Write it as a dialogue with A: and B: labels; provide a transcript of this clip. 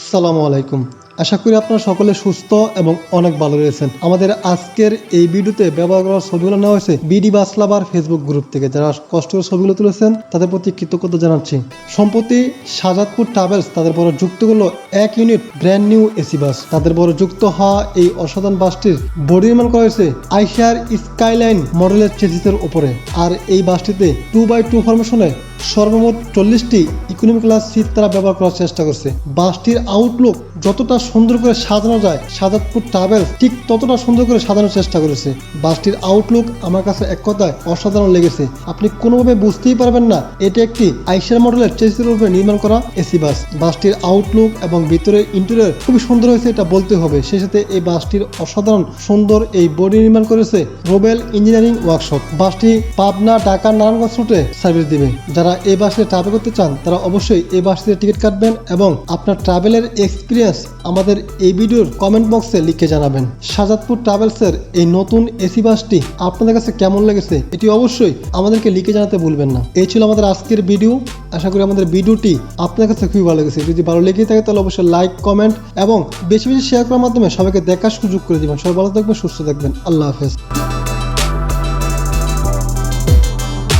A: আসসালামু আলাইকুম। আশা করি আপনারা সকলে সুস্থ এবং অনেক ভালো রয়েছেন। আমাদের আজকের এই ভিডিওতে ব্যবহার করার ছবিগুলো নেওয়া হয়েছে বিডি বাসলাবার ফেসবুক গ্রুপ থেকে। যারা কষ্ট করে ছবিগুলো তুলেছেন, তাদের প্রতি কৃতজ্ঞতা জানাচ্ছি। সম্প্রতি সাজাদপুর ট্রাভেলস তাদের বড় যুক্ত করল এক unit brand new AC bus. তাদের বড় যুক্ত হওয়া এই অসাধারণ বাসটির বডি নির্মাণ করা হয়েছে আইসার স্কাইলাইন মডেলের চেসিসের উপরে। আর এই বাসটিতে টু বাই টু ফরমেশনে সর্বমোট চল্লিশটি ইকোনমি ক্লাস সিট তারা ব্যবহার করার চেষ্টা করছে। বাসটির আউটলুক যতটা সুন্দর করে সাজানো যায়, সাজাদপুর ট্রাভেল ঠিক ততটা সুন্দর করে সাজানোর চেষ্টা করেছে। বাসটির আউটলুক আমার কাছে এক কথায় অসাধারণ লেগেছে। আপনি কোনোভাবে বুঝতেই পারবেন না, এটা একটি আইসার মডেলের চেসিসের উপরে নির্মাণ করা এসি বাস বাসটির আউটলুক এবং ভিতরে ইন্টেরিয়র খুবই সুন্দর হয়েছে, এটা বলতে হবে। সেই সাথে এই বাসটির অসাধারণ সুন্দর এই বডি নির্মাণ করেছে রোবেল ইঞ্জিনিয়ারিং ওয়ার্কশপ বাসটি পাবনা ঢাকা নারায়ণগঞ্জ রুটে সার্ভিস দিবে। যারা এই বাসে ট্রাভেল করতে চান, তারা অবশ্যই এই বাসটিতে টিকিট কাটবেন এবং আপনার ট্রাভেলের এক্সপিরিয়েন্স আমাদের এই ভিডিওর কমেন্ট বক্সে লিখে জানাবেন। সাজাদপুর ট্রাভেলসের এই নতুন এসি বাসটি আপনাদের কাছে কেমন লেগেছে, এটি অবশ্যই আমাদেরকে লিখে জানাতে ভুলবেন না। এই ছিল আমাদের আজকের ভিডিও আশা করি আমাদের ভিডিওটি আপনার কাছে খুবই ভালো লেগেছে। যদি ভালো লেগে থাকে, তাহলে অবশ্যই লাইক কমেন্ট এবং বেশি বেশি শেয়ার করার মাধ্যমে সবাইকে দেখার সুযোগ করে দিবেন। সবাই ভালো থাকবেন, সুস্থ থাকবেন। আল্লাহ হাফেজ।